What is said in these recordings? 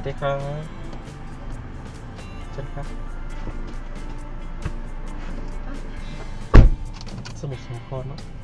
วัสดีครับเชิญครับ สมุทรสาครเนาะ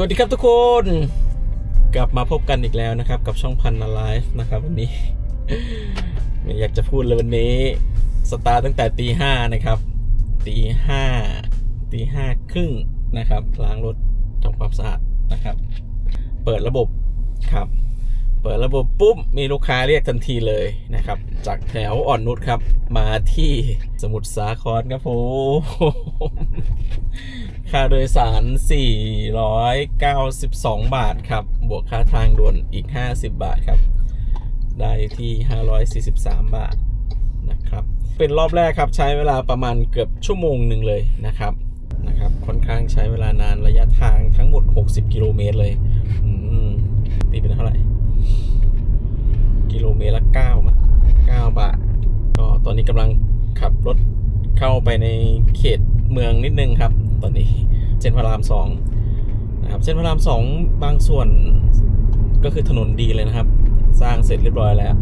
วัสดีครับทุกคน กลับมาพบกันอีกแล้วนะครับ กับช่องพันนาไลฟ์นะครับวันนี้ ไม่อยากจะพูดเลยวันนี้ สตาร์ตั้งแต่ตีห้านะครับตีห้าตีห้าครึ่งนะครับล้างรถทำความสะอาดนะครับ เปิดระบบครับ เปิดระบบปุ๊บมีลูกค้าเรียกทันทีเลยนะครับ จากแถวอ่อนนุชครับ มาที่สมุทรสาครครับผม ค่าโดยสาร 492 บาทครับ บวกค่าทางด่วนอีก 50 บาทครับ ได้ที่ 543 บาทนะครับ เป็นรอบแรกครับใช้เวลาประมาณเกือบชั่วโมงหนึ่งเลยนะครับนะครับ ค่อนข้างใช้เวลานานระยะทางทั้งหมด 60 กิโลเมตรเลยตีเป็นเท่าไหร่ กิโลเมตรละ 9 มา 9 บาท ก็ตอนนี้กำลังขับรถเข้าไปในเขตเมืองนิดนึงครับ ตอนนี้เส้นพระรามสองนะครับเส้นพระรามสองบางส่วนก็คือถนนดีเลยนะครับ สร้างเสร็จเรียบร้อยแล้ว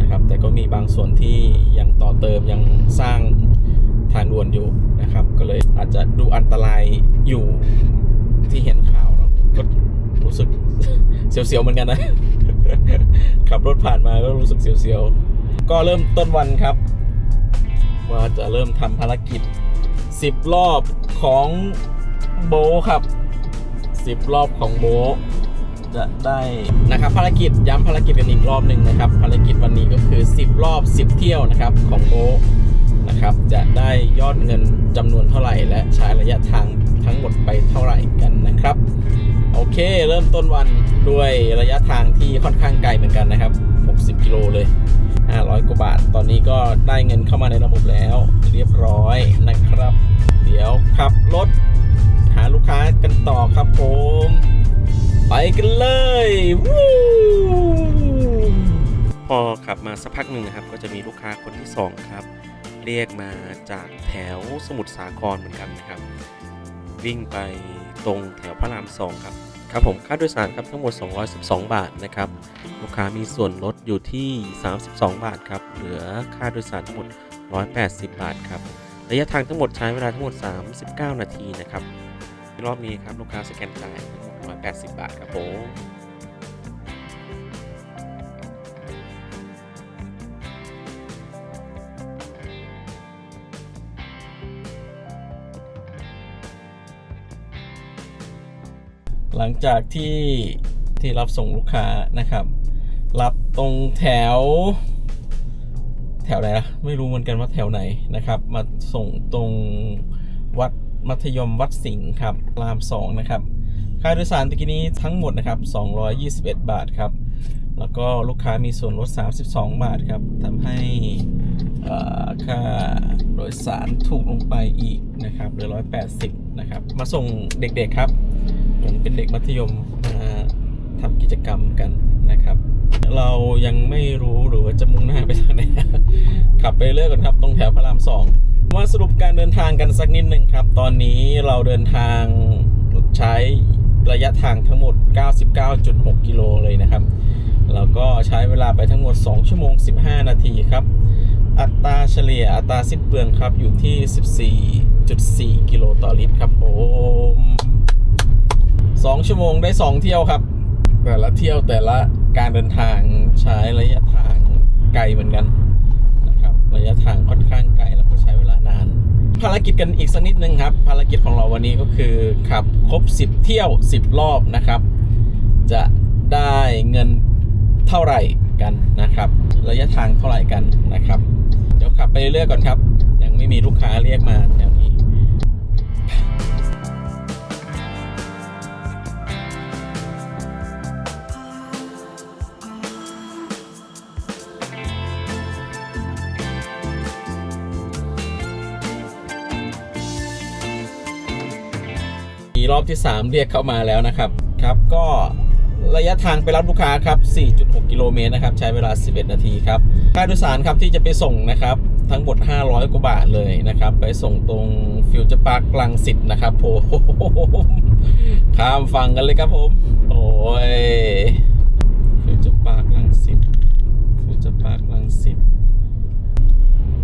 นะครับ แต่ก็มีบางส่วนที่ยังต่อเติมยังสร้างทางด่วนอยู่นะครับ ก็เลยอาจจะดูอันตรายอยู่ที่เห็นข่าวเนอะก็รู้สึกเสียวๆเหมือนกันนะขับรถผ่านมาก็รู้สึกเสียวๆก็เริ่มต้นวันครับ ว่าจะเริ่มทำภารกิจ 10 รอบของโบครับ 10 รอบของโบจะได้นะครับภารกิจย้ำภารกิจกันอีกรอบหนึ่งนะครับ ภารกิจวันนี้ก็คือ 10 รอบ 10 เที่ยวนะครับของโบนะครับจะได้ยอดเงินจำนวนเท่าไหร่ และใช้ระยะทางทั้งหมดไปเท่าไหร่กันนะครับ โอเค เริ่มต้นวันด้วยระยะทางที่ค่อนข้างไกล กว่าบาท ตอนนี้ก็ได้เงินเข้ามาในระบบแล้ว เรียบร้อยนะครับ เดี๋ยวขับรถ หาลูกค้ากันต่อครับผม ไปกันเลยวูพอขับมาสักพักหนึ่งนะครับ ก็จะมีลูกค้าคนที่ 2 ครับ เรียกมาจากแถวสมุทรสาครเหมือนกันนะครับ วิ่งไปตรงแถวพระรามสองครับ ครับผมค่าโดยสารครับทั้งหมด 212 บาทนะครับลูกค้ามีส่วนลดอยู่ที่ 32 บาทครับเหลือค่าโดยสารทั้งหมด 180 บาทครับระยะทางทั้งหมดใช้เวลาทั้งหมด 39 นาทีนะครับรอบนี้ครับลูกค้าสแกนจ่ายทั้งหมด180 บาทครับผม งจากที่ที่รับส่งลูกค้านะครับ รับตรงแถว แถวไหนนะไม่รู้เหมือนกันว่าแถวไหนนะครับ มาส่งตรงวัดมัธยมวัดสิงห์ครับรามสองนะครับค่าโดยสารตะกี้นี้ทั้งหมดนะครับ 221 บาทครับ แล้วก็ลูกค้ามีส่วนลด 32 บาทครับทำให้ ค่าโดยสารถูกลงไปอีกนะครับเหลือ 180 นะครับ มาส่งเด็กๆครับ ผมเป็นเด็กมัธยมมาทำกิจกรรมกันนะครับ เรายังไม่รู้หรือว่าจะมุ่งหน้าไปทางไหนขับไปเรื่อยก่อนครับ ตรงแถวพระรามสองมาสรุปการเดินทางกันสักนิดหนึ่งครับ ตอนนี้เราเดินทางใช้ระยะทางทั้งหมด 99.6 กิโลเลยนะครับ แล้วก็ใช้เวลาไปทั้งหมด 2 ชั่วโมง 15 นาทีครับ อัตราเฉลี่ยอัตราสิ้นเปลืองครับอยู่ที่ 14.4 กิโลต่อลิตรครับผมสองชั่วโมงได้ 2 เที่ยวครับ แต่ละเที่ยวแต่ละการเดินทางใช้ระยะทางไกลเหมือนกันนะครับระยะทางค่อนข้างไกลแล้วก็ใช้เวลานาน ภารกิจกันอีกสักนิดนึงครับ ภารกิจของเราวันนี้ก็คือขับครบ 10 เที่ยว 10 รอบนะครับ จะได้เงินเท่าไหร่กันนะครับ ระยะทางเท่าไหร่กันนะครับ เดี๋ยวขับไปเรื่อยๆก่อนครับ ยังไม่มีลูกค้าเรียกมาแถวนี้มีรอบที่ 3 เรียกเข้ามาแล้วนะครับครับ ก็ระยะทางไปรับลูกค้าครับ 4.6 กิโลเมตรนะครับ ใช้เวลา 11 นาทีครับ ค่าโดยสารครับที่จะไปส่งนะครับ ทั้งหมด 500 กว่าบาทเลยนะครับ ไปส่งตรงฟิวเจอร์พาร์คกลังสิตนะครับผมข้ามฝั่งกันเลยครับผม โอ้ยฟิวเจอร์พาร์คลังสิตฟิวเจอร์พาร์คลังสิต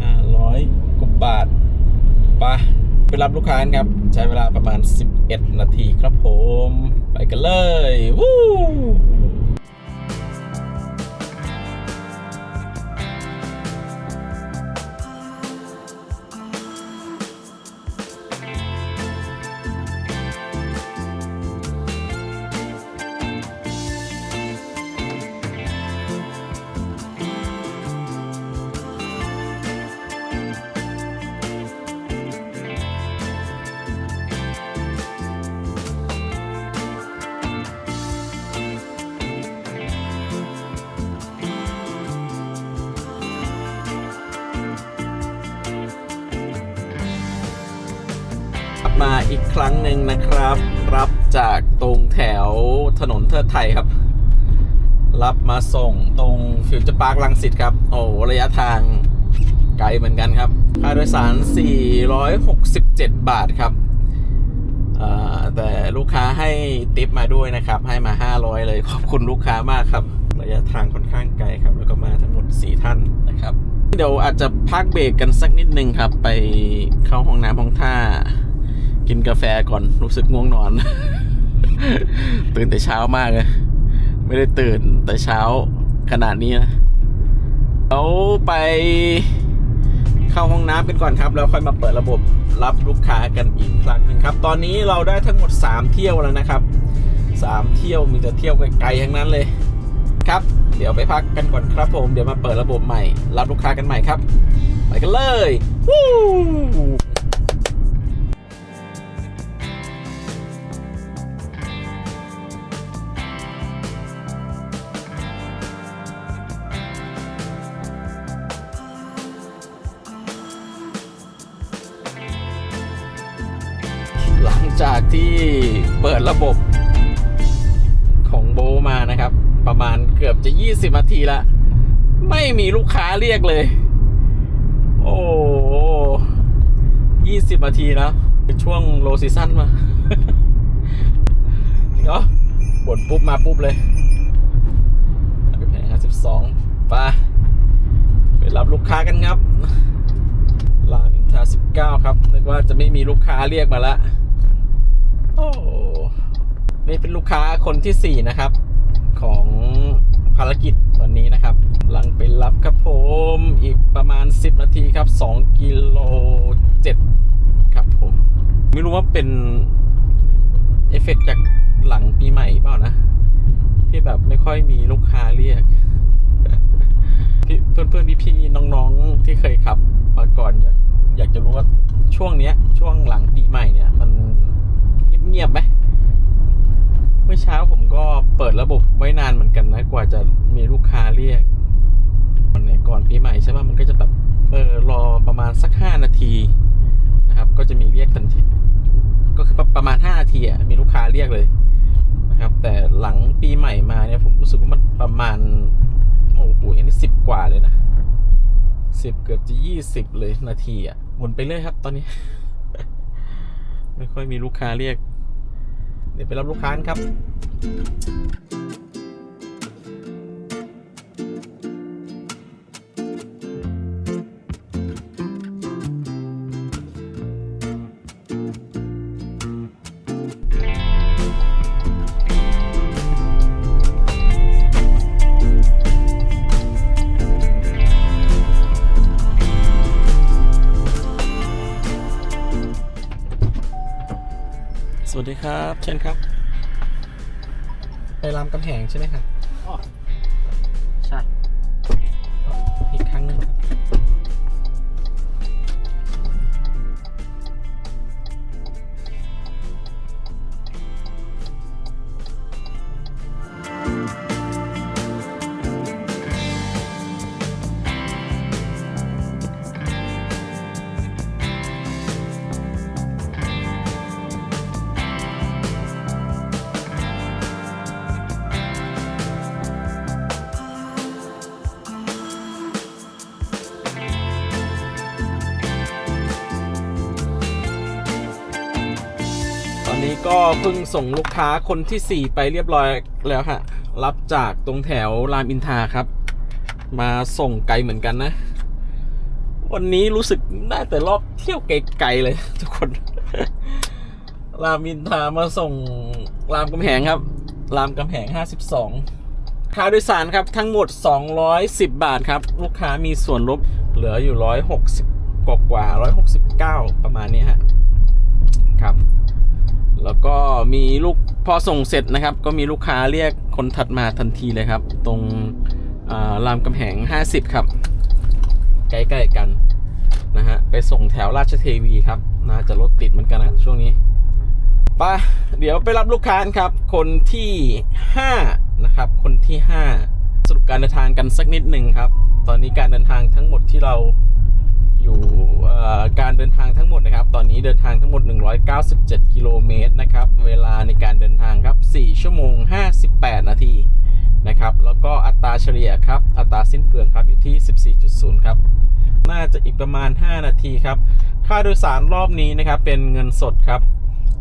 500 กว่าบาทไปะไปรับลูกค้ากันครับ ใช้เวลาประมาณ 11 นาทีครับผม ไปกันเลย วู้ อีกครั้งหนึ่งนะครับ รับจากตรงแถวถนนเทิดไทยครับ รับมาส่งตรงฟิวเจอร์พาร์คลังสิตครับ โอ้ระยะทางไกลเหมือนกันครับ ค่าโดยสาร 467 บาทครับแต่ลูกค้าให้ติปมาด้วยนะครับ ให้มา 500 เลยขอบคุณลูกค้ามากครับ ระยะทางค่อนข้างไกลครับ แล้วก็มาทั้งหมด 4 ท่านนะครับ เดี๋ยวอาจจะพักเบรกกันสักนิดนึงครับ ไปเข้าห้องน้ำห้องท่า กินกาแฟก่อนรู้สึกง่วงนอน ตื่นแต่เช้ามากเลยไม่ได้ตื่นแต่เช้าขนาดนี้นะเราไปเข้าห้องน้ำกันก่อนครับ แล้วค่อยมาเปิดระบบรับลูกค้ากันอีกครั้งหนึ่งครับ ตอนนี้เราได้ทั้งหมด 3 เที่ยวแล้วนะครับ 3 เที่ยวมีแต่เที่ยวไกลๆทั้งนั้นเลยครับ เดี๋ยวไปพักกันก่อนครับผม เดี๋ยวมาเปิดระบบใหม่ รับลูกค้ากันใหม่ครับ ไปกันเลยวู้ กือบจะ20นาทีละไม่มีลูกค้าเรียกเลย โอ้ยี่สิบนาทีแล้วเป็นช่วงโลซีซั่นมาเนาะบดปุ๊บมาปุ๊บเลยแผงห้าสิบสองไปไปรับลูกค้ากันครับราอินทาสิบเก้าครับนึกว่าจะไม่มีลูกค้าเรียกมาละโอ้นี่เป็นลูกค้าคนที่สี่นะครับ ของ ภารกิจวันนี้นะครับหลังไปรับครับผมอีกประมาณ 10 นาทีครับ2กิโล7ครับผม ไม่รู้ว่าเป็นเอฟเฟกต์จากหลังปีใหม่เปล่านะ ที่แบบไม่ค่อยมีลูกค้าเรียกเพื่อนเพื่อนพี่พี่ๆน้องๆที่เคยขับมาก่อน อยากจะรู้ว่าช่วงเนี้ย ช่วงหลังปีใหม่เนี่ย มันเงียบๆไหม มื่อเช้าผมก็เปิดระบบไว้นานเหมือนกันนะ กว่าจะมีลูกค้าเรียกก่อนเนี่ยก่อนปีใหม่ใช่ป่ะมันก็จะแบบเออรอประมาณสักห้านาทีนะครับ ก็จะมีเรียกทันทีก็คือประมาณห้านาทีอะมีลูกค้าเรียกเลยนะครับ แต่หลังปีใหม่มาเนี่ยผมรู้สึกว่ามันประมาณโอ้โหอันนี้สิบกว่าเลยนะสิบเกือบจะยี่สิบเลยนาทีอะวนไปเรื่อยครับตอนนี้ ไม่ค่อยมีลูกค้าเรียก เดี๋ยวไปรับลูกค้านครับ แหงใช่ไหมครั นี้ก็เพิ่งส่งลูกค้าคนที่ 4 ไปเรียบร้อยแล้วฮะ รับจากตรงแถวรามอินทราครับ มาส่งไกลเหมือนกันนะ วันนี้รู้สึกน่าแต่รอบเที่ยวไกลๆเลย ทุกคน รามอินทรามาส่งรามกำแหงครับ รามกำแหง 52ค่าโดยสารครับทั้งหมด 210 บาทครับ ลูกค้ามีส่วนลดเหลืออยู่ 160 กว่ากว่า169 ประมาณนี้ฮะครับ แล้วก็มีลูกพอส่งเสร็จนะครับ ก็มีลูกค้าเรียกคนถัดมาทันทีเลยครับ ตรงรามกำแหง 50 ครับ ใกล้ๆกันนะฮะไปส่งแถวราชเทวีครับ น่าจะรถติดเหมือนกันนะช่วงนี้ไปะเดี๋ยวไปรับลูกค้าครับ คนที่ 5 นะครับ คนที่ 5 สรุปการเดินทางกันสักนิดหนึ่งครับ ตอนนี้การเดินทางทั้งหมดที่เรา อยู่การเดินทางทั้งหมดนะครับ ตอนนี้เดินทางทั้งหมด 197 กิโลเมตรนะครับ เวลาในการเดินทางครับ 4 ชั่วโมง 58 นาทีนะครับ แล้วก็อัตราเฉลี่ยครับ อัตราสิ้นเปลืองครับอยู่ที่ 14.0 ครับ น่าจะอีกประมาณ 5 นาทีครับ ค่าโดยสารรอบนี้นะครับ เป็นเงินสดครับ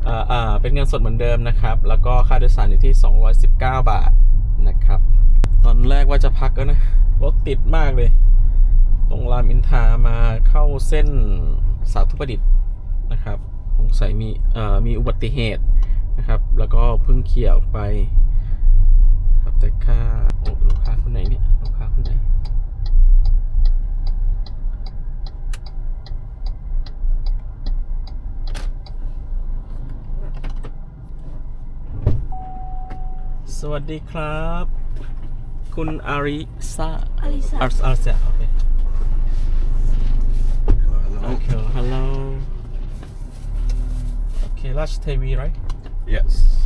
อ่าอ่าเป็นเงินสดเหมือนเดิมนะครับ แล้วก็ค่าโดยสารอยู่ที่ 219 บาทนะครับ ตอนแรกว่าจะพักแล้วนะ รถติดมากเลย รงรามอินทรามาเข้าเส้นสาธุประดิษฐ์นะครับสงสัยมีเอ่อมีอุบัติเหตุนะครับ แล้วก็เพิ่งเคลียร์ออกไปครับแต่ค่าโอ้ลูกค้าคนไหนเนี่ยลูกค้าคนไหนสวัสดีครับ คุณอาริซาอลิซาอาร์อาร์เซียโอเค Hello. Okay, hello. Okay, Raj TV, right? Yes.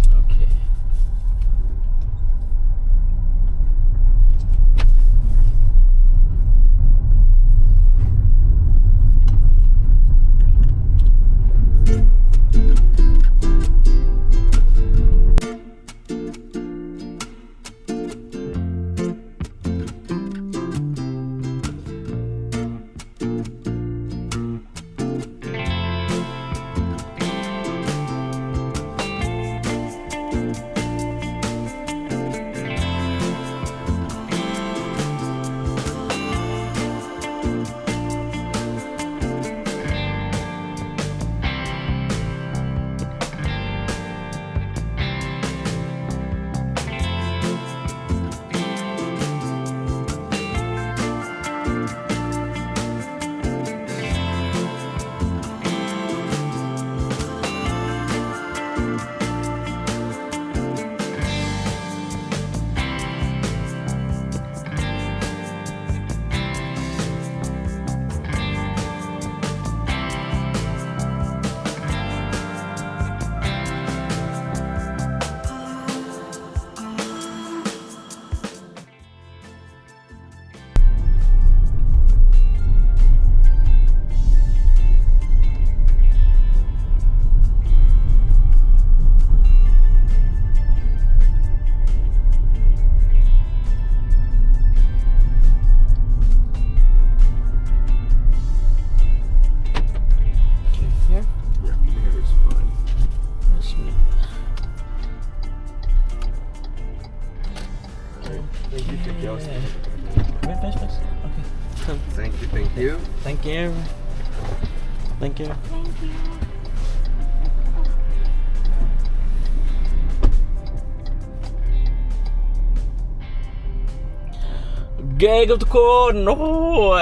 เกย์ครับทุกคน โอ้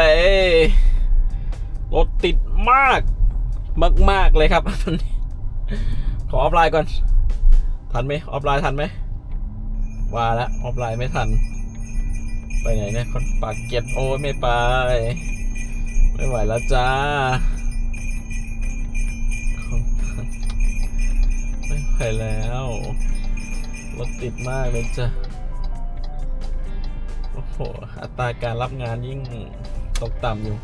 ยรถติดมาก มากๆเลยครับตอนนี้ขอออฟไลน์ก่อน ทันไหมออฟไลน์ทันไหมว่าแล้วออฟไลน์ไม่ทัน ไปไหนเนี่ยคนปากเกร็ดโอ้ไม่ไป ไม่ไหวแล้วจ้าไม่ไหวแล้วรถติดมากเลยจ้ะ โหอัตราการรับงานยิ่งตกต่ำอยู่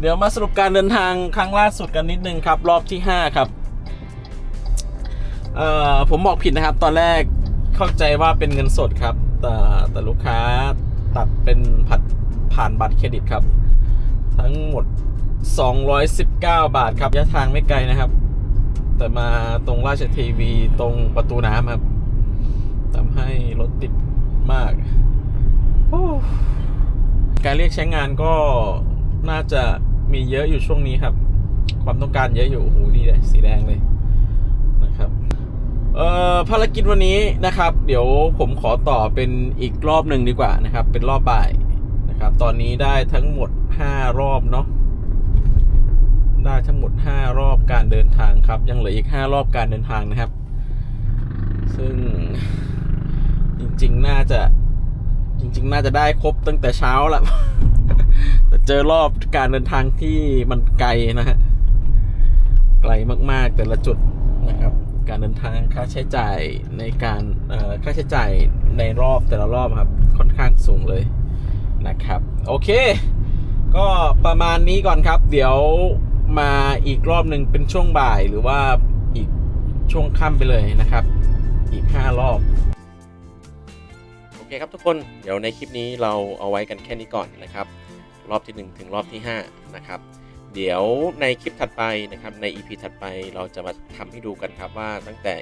เดี๋ยวมาสรุปการเดินทางครั้งล่าสุดกันนิดนึงครับ รอบที่ 5 ครับเอ่อผมบอกผิดนะครับ ตอนแรกเข้าใจว่าเป็นเงินสดครับ แต่แต่ลูกค้าตัดเป็นผัดผ่านบัตรเครดิตครับ ทั้งหมด 219 บาทครับระยะทางไม่ไกลนะครับ แต่มาตรงราชเทวีตรงประตูน้ำครับทำให้รถติดมาก การเรียกใช้งานก็น่าจะมีเยอะอยู่ช่วงนี้ครับ ความต้องการเยอะอยู่โอ้โหดีเลยสีแดงเลยนะครับเอ่อภารกิจวันนี้นะครับ เดี๋ยวผมขอต่อเป็นอีกรอบหนึ่งดีกว่านะครับ เป็นรอบบ่ายนะครับ ตอนนี้ได้ทั้งหมด 5 รอบเนาะได้ทั้งหมด 5 รอบการเดินทางครับ ยังเหลืออีก 5 รอบการเดินทางนะครับ ซึ่งจริงๆ น่าจะ จริง ๆ น่าจะได้ครบตั้งแต่เช้าละแต่เจอรอบการเดินทางที่มันไกลนะฮะ ไกลมากๆแต่ละจุดนะครับ การเดินทางค่าใช้จ่ายในการเอ่อค่าใช้จ่ายในรอบแต่ละรอบครับ ค่อนข้างสูงเลยนะครับ โอเค ก็ประมาณนี้ก่อนครับ เดี๋ยวมาอีกรอบหนึ่งเป็นช่วงบ่ายหรือว่าอีกช่วงค่ำไปเลยนะครับ อีก 5 รอบ คครับทุกคนเดี๋ยวในคลิปนี้เราเอาไว้กันแค่นี้ก่อนนะครับรอบที่ 1 ถึงรอบที่5นะครับเดี๋ยวในคลิปถัดไปนะครับใน EP ถัดไปเราจะมาทำให้ดูกันครับว่าตั้งแต่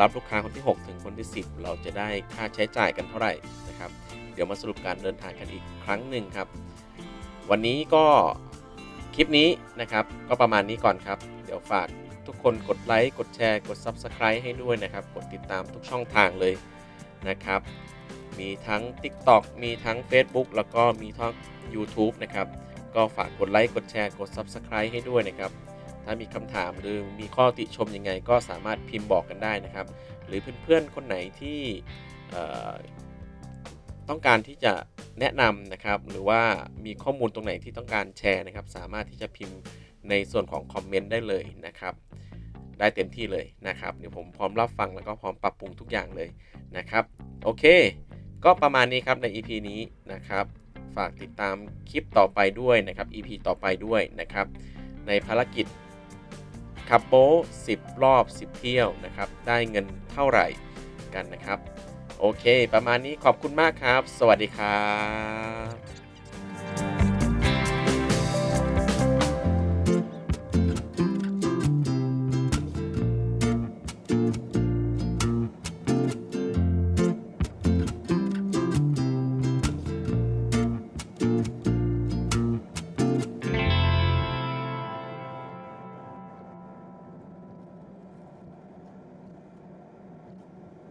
รับลูกค้าคนที่ 6 ถึงคนที่ 10 เราจะได้ค่าใช้จ่ายกันเท่าไหร่นะครับเดี๋ยวมาสรุปการเดินทางกันอีกครั้งหนึ่งครับ วันนี้ก็คลิปนี้นะครับก็ประมาณนี้ก่อนครับ เดี๋ยวฝากทุกคนกดไลค์กดแชร์กด Subscribe ให้ด้วยนะครับ กดติดตามทุกช่องทางเลยนะครับ มีทั้ง TikTok มีทั้ง Facebook แล้วก็มีทั้ง YouTube นะครับ ก็ฝากกดไลค์กดแชร์กด Subscribe ให้ด้วยนะครับ ถ้ามีคำถามหรือมีข้อติชมยังไงก็สามารถพิมพ์บอกกันได้นะครับ หรือเพื่อนๆ คนไหนที่ต้องการที่จะแนะนำนะครับ หรือว่ามีข้อมูลตรงไหนที่ต้องการแชร์นะครับ สามารถที่จะพิมพ์ในส่วนของคอมเมนต์ได้เลยนะครับ ได้เต็มที่เลยนะครับ เดี๋ยวผมพร้อมรับฟังแล้วก็พร้อมปรับปรุงทุกอย่างเลยนะครับ โอเค ก็ประมาณนี้ครับใน EP นี้นะครับ ฝากติดตามคลิปต่อไปด้วยนะครับ EP ต่อไปด้วยนะครับ ในภารกิจขับโบ๊ท10 รอบ 10 เที่ยวนะครับ ได้เงินเท่าไหร่กันนะครับ โอเค ประมาณนี้ขอบคุณมากครับ สวัสดีครับ